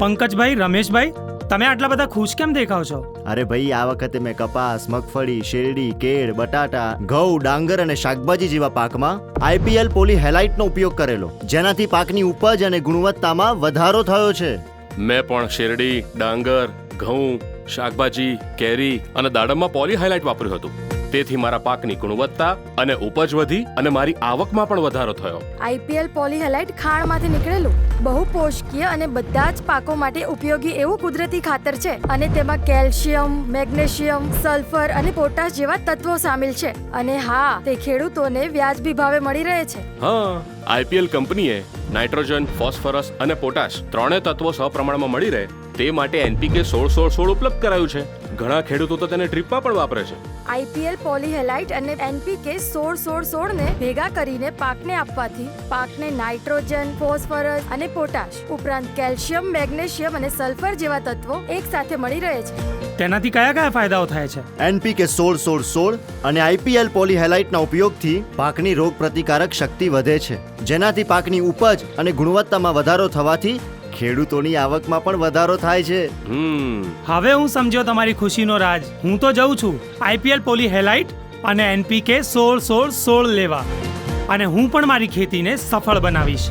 પંકજભાઈ રમેશભાઈ તમે આટલા બધા ખુશ કેમ દેખાવ છો? અરે ભાઈ આ વખતે મેં કપાસ મગફળી શેરડી કેળ બટાટા ઘઉં ડાંગર અને શાકભાજી જેવા પાકમાં આઈપીએલ પોલી હેલાઇટનો ઉપયોગ કરેલો. જેનાથી પાકની ઉપજ અને ગુણવત્તામાં વધારો થયો છે. મેં પણ શેરડી ડાંગર ઘઉં શાકભાજી કેરી અને દાડમમાં પોલી હાઇલાઇટ વાપર્યું હતું. તેથી મારા પાકની ગુણવત્તા અને ઉપજ વધી અને મારી આવકમાં પણ વધારો થયો. આઈપીએલ પોલીહેલાઇટ ખાણમાંથી નીકળેલું બહુ પોષકીય અને બધા જ પાકો માટે ઉપયોગી એવું કુદરતી ખાતર છે. અને તેમાં કેલ્શિયમ મેગ્નેશિયમ સલ્ફર અને પોટાશ જેવા તત્વો સામેલ છે. અને હા તે ખેડૂતોને વ્યાજબી ભાવે મળી રહે છે. હા આઈપીએલ કંપનીએ નાઇટ્રોજન ફોસ્ફરસ અને પોટાશ ત્રણે તત્વો સપ્રમાણમાં મળી રહે તે માટે એનપીકે સોળ સોળ સોળ ઉપલબ્ધ કરાયું છે. ઘણા ખેડૂતો તો તેને ડ્રીપમાં પણ વાપરે છે. આઈપીએલ પોલીહેલાઇટ અને એનપીકે સોળ સોળ સોળ ને ભેગા કરીને પાકને આપવાથી પાકને નાઇટ્રોજન ફોસ્ફરસ અને પોટાશ ઉપરાંત કેલ્શિયમ મેગ્નેશિયમ અને સલ્ફર જેવા તત્વો એક સાથે મળી રહે છે. તેનાથી કયા કયા ફાયદાઓ થાય છે? એનપીકે સોળ સોળ સોળ અને આઈપીએલ પોલી હેલાઇટના ઉપયોગથી પાકની રોગ પ્રતિકારક શક્તિ વધે છે. જેનાથી પાકની ઉપજ અને ગુણવત્તામાં વધારો થવાથી ખેડૂતોની આવકમાં પણ વધારો થાય છે. હમ. હવે હું સમજ્યો તમારી ખુશીનો રાજ. હું તો જઉં છું. આઈપીએલ પોલી હેલાઇટ અને એનપીકે સોળ સોળ સોળ લેવા. અને હું પણ મારી ખેતીને સફળ બનાવીશ.